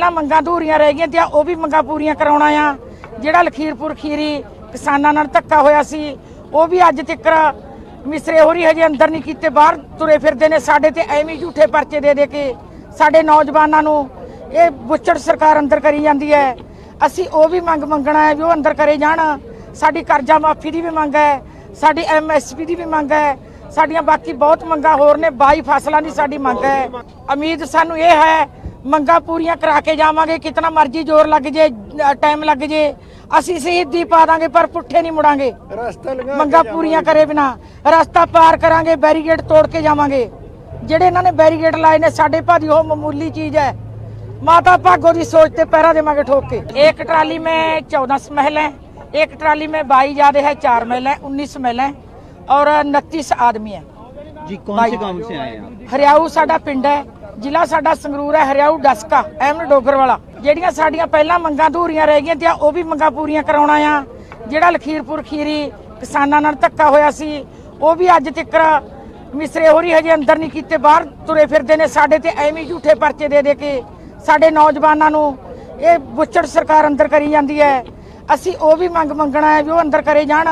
ਪਹਿਲਾਂ ਮੰਗਾਂ ਅਧੂਰੀਆਂ ਰਹਿ ਗਈਆਂ ਤੇ ਉਹ ਵੀ ਮੰਗਾਂ ਪੂਰੀਆਂ ਕਰਾਉਣਾ ਆ ਜਿਹੜਾ ਲਖੀਰਪੁਰ ਖੀਰੀ ਕਿਸਾਨਾਂ ਨਾਲ ਧੱਕਾ ਹੋਇਆ ਸੀ, ਉਹ ਵੀ ਅੱਜ ਤੱਕ ਮਿਸਰੇ ਹੋਰੀ ਹਜੇ ਅੰਦਰ ਨਹੀਂ ਕੀਤੇ, ਬਾਹਰ ਤੁਰੇ ਫਿਰਦੇ ਨੇ ਸਾਡੇ ਤੇ, ਐਵੇਂ ਝੂਠੇ ਪਰਚੇ ਦੇ ਦੇ ਕੇ ਸਾਡੇ ਨੌਜਵਾਨਾਂ ਨੂੰ ਇਹ ਬੁੱਚੜ ਸਰਕਾਰ ਅੰਦਰ ਕਰੀ ਜਾਂਦੀ ਹੈ। ਅਸੀਂ ਉਹ ਵੀ ਮੰਗ ਮੰਗਣਾ ਹੈ ਵੀ ਉਹ ਅੰਦਰ ਕਰੇ ਜਾਣ। ਸਾਡੀ ਕਰਜ਼ਾ ਮਾਫੀ ਦੀ ਵੀ ਮੰਗ ਹੈ, ਸਾਡੀ ਐਮਐਸਪੀ ਦੀ ਵੀ ਮੰਗ ਹੈ, ਸਾਡੀਆਂ ਬਾਕੀ ਬਹੁਤ ਮੰਗਾਂ ਹੋਰ ਨੇ 22 ਫਸਲਾਂ ਦੀ ਸਾਡੀ ਮੰਗ ਹੈ। ਉਮੀਦ ਸਾਨੂੰ ਇਹ ਹੈ ਮੰਗਾਂ ਪੂਰੀਆਂ ਕਰਾ ਕੇ ਜਾਵਾਂਗੇ ਕਿਤਨਾ ਮਰਜ਼ੀ ਜ਼ੋਰ ਲੱਗ ਜੇ ਟਾਈਮ ਲੱਗ ਜੇ ਅਸੀਂ ਸ਼ਹੀਦੀ ਪਾ ਦਾਂਗੇ ਪਰ ਪੁੱਠੇ ਨਹੀਂ ਮੁੜਾਂਗੇ ਰਸਤਾ ਲਗਾ ਮੰਗਾਂ ਪੂਰੀਆਂ ਕਰੇ ਬਿਨਾ ਰਸਤਾ ਪਾਰ ਕਰਾਂਗੇ ਬੈਰੀਗੇਡ ਤੋੜ ਕੇ ਜਾਵਾਂਗੇ ਜਿਹੜੇ ਇਹਨਾਂ ਨੇ ਬੈਰੀਗੇਡ ਲਾਏ ਨੇ ਸਾਡੇ ਭਾਦੀ ਉਹ ਮਾਮੂਲੀ ਚੀਜ਼ ਹੈ ਮਾਤਾ ਭਾਗੋ ਦੀ ਸੋਚ ਤੇ ਪੈਰਾ ਦੇਵਾਂਗੇ ਠੋਕ ਕੇ ਇੱਕ ਟਰਾਲੀ में 14 महल है एक ट्राली में बाई ज्यादा है चार महल है उन्नीस महल है और उनतीस आदमी है जी कौन से गांव से आए हैं आप ਹਰਿਆਊ ਸਾਡਾ ਪਿੰਡ ਹੈ ਜ਼ਿਲ੍ਹਾ ਸਾਡਾ ਸੰਗਰੂਰ ਹੈ, ਹਰਿਆਊ ਡਸਕਾ ਐਮ ਡੋਗਰ ਵਾਲਾ। ਜਿਹੜੀਆਂ ਸਾਡੀਆਂ ਪਹਿਲਾਂ ਮੰਗਾਂ ਧੂਰੀਆਂ ਰਹਿ ਗਈਆਂ ਤੇ ਉਹ ਵੀ ਮੰਗਾਂ ਪੂਰੀਆਂ ਕਰਾਉਣਾ ਆ ਜਿਹੜਾ ਲਖੀਰਪੁਰ ਖੀਰੀ ਕਿਸਾਨਾਂ ਨਾਲ ਧੱਕਾ ਹੋਇਆ ਸੀ, ਉਹ ਵੀ ਅੱਜ ਤੱਕ ਮਿਸਰੇ ਹੋਰੀ ਹਜੇ ਅੰਦਰ ਨਹੀਂ ਕੀਤੇ, ਬਾਹਰ ਤੁਰੇ ਫਿਰਦੇ ਨੇ ਸਾਡੇ ਤੇ, ਐਵੇਂ ਝੂਠੇ ਪਰਚੇ ਦੇ ਦੇ ਕੇ ਸਾਡੇ ਨੌਜਵਾਨਾਂ ਨੂੰ ਇਹ ਬੁੱਚੜ ਸਰਕਾਰ ਅੰਦਰ ਕਰੀ ਜਾਂਦੀ ਹੈ। ਅਸੀਂ ਉਹ ਵੀ ਮੰਗ ਮੰਗਣਾ ਹੈ ਵੀ ਉਹ ਅੰਦਰ ਕਰੇ ਜਾਣ।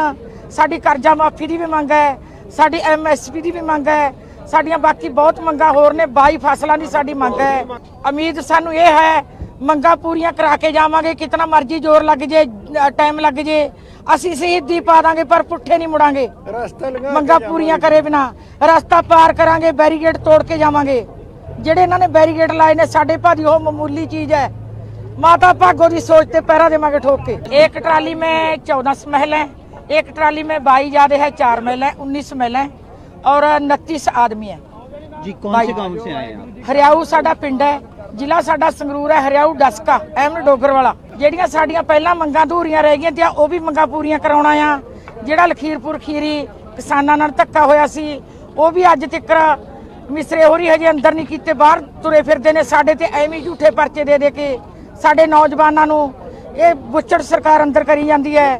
ਸਾਡੀ ਕਰਜ਼ਾ ਮਾਫੀ ਦੀ ਵੀ ਮੰਗ ਹੈ, ਸਾਡੀ ਐਮਐਸਪੀ ਦੀ ਵੀ ਮੰਗ ਹੈ। ਸਾਡੀਆਂ ਬਾਕੀ ਬਹੁਤ ਮੰਗਾਂ ਹੋਰ ਨੇ 22 ਫਸਲਾਂ ਦੀ ਸਾਡੀ ਮੰਗ ਹੈ। ਉਮੀਦ ਸਾਨੂੰ ਇਹ ਹੈ ਮੰਗਾਂ ਪੂਰੀਆਂ ਕਰਾ ਕੇ ਜਾਵਾਂਗੇ ਕਿਤਨਾ ਮਰਜ਼ੀ ਜ਼ੋਰ ਲੱਗ ਜੇ ਟਾਈਮ ਲੱਗ ਜੇ ਅਸੀਂ ਸ਼ਹੀਦੀ ਪਾ ਦਾਂਗੇ ਪਰ ਪੁੱਠੇ ਨਹੀਂ ਮੁੜਾਂਗੇ। ਮੰਗਾਂ ਪੂਰੀਆਂ ਕਰੇ ਬਿਨਾ ਰਸਤਾ ਪਾਰ ਕਰਾਂਗੇ ਬੈਰੀਗੇਟ ਤੋੜ ਕੇ ਜਾਵਾਂਗੇ। ਜਿਹੜੇ ਇਹਨਾਂ ਨੇ ਬੈਰੀਗੇਟ ਲਾਏ ਨੇ ਸਾਡੇ ਭਾਜੀ ਉਹ ਮਾਮੂਲੀ ਚੀਜ਼ ਹੈ। ਮਾਤਾ ਭਾਗੋ ਦੀ ਸੋਚ ਤੇ ਪੈਰਾ ਦੇਵਾਂਗੇ ਠੋਕ ਕੇ। ਇੱਕ ਟਰਾਲੀ ਮੈਂ 14 ਸਮਹਿਲ ਹੈ ਇੱਕ ਟਰਾਲੀ ਮੈਂ 22 ਜਾਦੇ ਹੈ 4 ਮਹਿਲ ਹੈ 19 ਸਮਹਿਲ ਹੈ। और उनतीस आदमी है जी कौन से गांव से आए हैं आप ਹਰਿਆਊ ਸਾਡਾ ਪਿੰਡ ਹੈ ਜ਼ਿਲ੍ਹਾ ਸਾਡਾ ਸੰਗਰੂਰ ਹੈ ਹਰਿਆਊ ਡਸਕਾ ਐਮ ਡੋਗਰ ਵਾਲਾ ਜਿਹੜੀਆਂ ਸਾਡੀਆਂ ਪਹਿਲਾਂ ਮੰਗਾਂ ਧੂਰੀਆਂ ਰਹਿ ਗਈਆਂ ਤੇ ਉਹ ਵੀ ਮੰਗਾਂ ਪੂਰੀਆਂ ਕਰਾਉਣਾ ਆ ਜਿਹੜਾ ਲਖੀਰਪੁਰ ਖੀਰੀ ਕਿਸਾਨਾਂ ਨਾਲ ਧੱਕਾ ਹੋਇਆ ਸੀ ਉਹ ਵੀ ਅੱਜ ਤੱਕ ਮਿਸਰੇ ਹੋਰੀ ਹਜੇ ਅੰਦਰ ਨਹੀਂ ਕੀਤੇ ਬਾਹਰ ਤੁਰੇ ਫਿਰਦੇ ਨੇ ਸਾਡੇ ਤੇ ਐਵੇਂ ਹੀ ਝੂਠੇ ਪਰਚੇ ਦੇ ਦੇ ਕੇ ਸਾਡੇ ਨੌਜਵਾਨਾਂ ਨੂੰ ਇਹ ਬੁੱਚੜ ਸਰਕਾਰ ਅੰਦਰ ਕਰੀ ਜਾਂਦੀ ਹੈ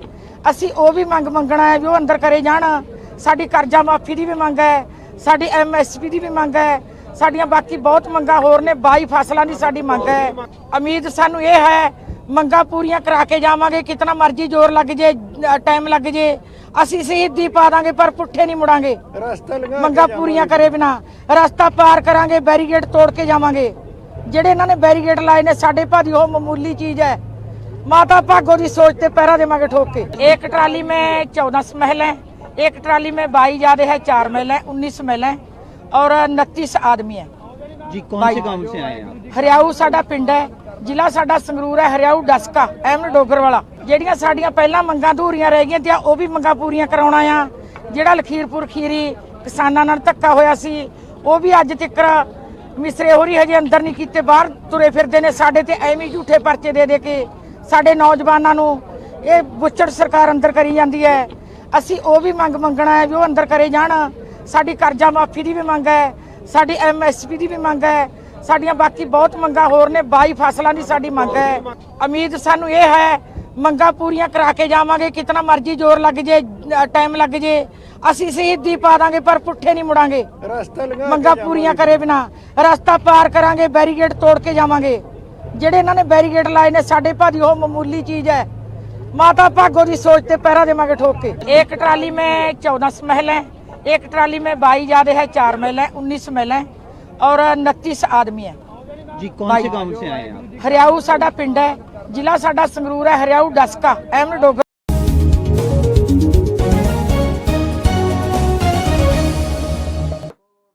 ਅਸੀਂ ਉਹ ਵੀ ਮੰਗ ਮੰਗਣਾ ਹੈ ਵੀ ਉਹ ਅੰਦਰ ਕਰੇ ਜਾਣ ਸਾਡੀ ਕਰਜ਼ਾ ਮਾਫੀ ਦੀ ਵੀ ਮੰਗ ਹੈ ਸਾਡੀ ਐਮਐਸਪੀ ਦੀ ਵੀ ਮੰਗ ਹੈ ਸਾਡੀਆਂ ਬਾਕੀ ਬਹੁਤ ਮੰਗਾਂ ਹੋਰ ਨੇ 22 ਫਸਲਾਂ ਦੀ ਸਾਡੀ ਮੰਗ ਹੈ। ਉਮੀਦ ਸਾਨੂੰ ਇਹ ਹੈ ਮੰਗਾਂ ਪੂਰੀਆਂ ਕਰਾ ਕੇ ਜਾਵਾਂਗੇ ਕਿਤਨਾ ਮਰਜ਼ੀ ਜ਼ੋਰ ਲੱਗ ਜੇ ਟਾਈਮ ਲੱਗ ਜੇ ਅਸੀਂ ਸ਼ਹੀਦੀ ਪਾ ਦਾਂਗੇ ਪਰ ਪੁੱਠੇ ਨਹੀਂ ਮੁੜਾਂਗੇ। ਮੰਗਾਂ ਪੂਰੀਆਂ ਕਰੇ ਬਿਨਾ ਰਸਤਾ ਪਾਰ ਕਰਾਂਗੇ ਬੈਰੀਗੇਟ ਤੋੜ ਕੇ ਜਾਵਾਂਗੇ। ਜਿਹੜੇ ਇਹਨਾਂ ਨੇ ਬੈਰੀਗੇਟ ਲਾਏ ਨੇ ਸਾਡੇ ਭਾਜੀ ਉਹ ਮਾਮੂਲੀ ਚੀਜ਼ ਹੈ। ਮਾਤਾ ਭਾਗੋ ਦੀ ਸੋਚ ਤੇ ਪੈਰਾ ਦੇਵਾਂਗੇ ਠੋਕ ਕੇ। ਇੱਕ ਟਰਾਲੀ ਮੈਂ 14 ਸਮਹਿਲ ਹੈ। एक ट्राली में बाई ज्यादा है चार महल है उन्नीस महल है और उनतीस आदमी है जी कौन से गांव से आए हैं आप ਹਰਿਆਊ ਸਾਡਾ ਪਿੰਡ ਹੈ ਜ਼ਿਲ੍ਹਾ ਸਾਡਾ ਸੰਗਰੂਰ ਹੈ ਹਰਿਆਊ ਡਸਕਾ ਐਮ ਡੋਗਰ ਵਾਲਾ ਜਿਹੜੀਆਂ ਸਾਡੀਆਂ ਪਹਿਲਾਂ ਮੰਗਾਂ ਧੂਰੀਆਂ ਰਹਿ ਗਈਆਂ ਤੇ ਉਹ ਵੀ ਮੰਗਾਂ ਪੂਰੀਆਂ ਕਰਾਉਣਾ ਆ ਜਿਹੜਾ ਲਖੀਰਪੁਰ ਖੀਰੀ ਕਿਸਾਨਾਂ ਨਾਲ ਧੱਕਾ ਹੋਇਆ ਸੀ ਉਹ ਵੀ ਅੱਜ ਤੱਕ ਮਿਸਰੇ ਹੋਰੀ ਹਜੇ ਅੰਦਰ ਨਹੀਂ ਕੀਤੇ ਬਾਹਰ ਤੁਰੇ ਫਿਰਦੇ ਨੇ ਸਾਡੇ ਤੇ ਐਵੇਂ ਹੀ ਝੂਠੇ ਪਰਚੇ ਦੇ ਦੇ ਕੇ ਸਾਡੇ ਨੌਜਵਾਨਾਂ ਨੂੰ ਇਹ ਬੁੱਚੜ ਸਰਕਾਰ ਅੰਦਰ ਕਰੀ ਜਾਂਦੀ ਹੈ ਅਸੀਂ ਉਹ ਵੀ ਮੰਗ ਮੰਗਣਾ ਹੈ ਵੀ ਉਹ ਅੰਦਰ ਕਰੇ ਜਾਣ। ਸਾਡੀ ਕਰਜ਼ਾ ਮਾਫੀ ਦੀ ਵੀ ਮੰਗ ਹੈ ਸਾਡੀ ਐਮਐਸਪੀ ਦੀ ਵੀ ਮੰਗ ਹੈ ਸਾਡੀਆਂ ਬਾਕੀ ਬਹੁਤ ਮੰਗਾਂ ਹੋਰ ਨੇ 22 ਫਸਲਾਂ ਦੀ ਸਾਡੀ ਮੰਗ ਹੈ। ਉਮੀਦ ਸਾਨੂੰ ਇਹ ਹੈ ਮੰਗਾਂ ਪੂਰੀਆਂ ਕਰਾ ਕੇ ਜਾਵਾਂਗੇ ਕਿਤਨਾ ਮਰਜ਼ੀ ਜ਼ੋਰ ਲੱਗ ਜੇ ਟਾਈਮ ਲੱਗ ਜੇ ਅਸੀਂ ਸ਼ਹੀਦੀ ਪਾ ਦਾਂਗੇ ਪਰ ਪੁੱਠੇ ਨਹੀਂ ਮੁੜਾਂਗੇ। ਰਸਤਾ ਲਗਾ ਮੰਗਾਂ ਪੂਰੀਆਂ ਕਰੇ ਬਿਨਾ ਰਸਤਾ ਪਾਰ ਕਰਾਂਗੇ ਬੈਰੀਗੇਡ ਤੋੜ ਕੇ ਜਾਵਾਂਗੇ। ਜਿਹੜੇ ਇਹਨਾਂ ਨੇ ਬੈਰੀਗੇਡ ਲਾਏ ਨੇ ਸਾਡੇ ਭਾਦੀ ਉਹ ਮਾਮੂਲੀ ਚੀਜ਼ ਹੈ। माता भागो जी सोच पे पैरा देवे ठोक के एक ट्राली में चौदह महल है एक ट्राली में बाईस ज्यादा है चार महिला है उन्नीस महिला है और उनतीस आदमी है जी कौन से गांव से आए हैं हरियाऊ साडा पिंड है जिला साडा संगरूर है हरियाऊ डस्का एम डोगर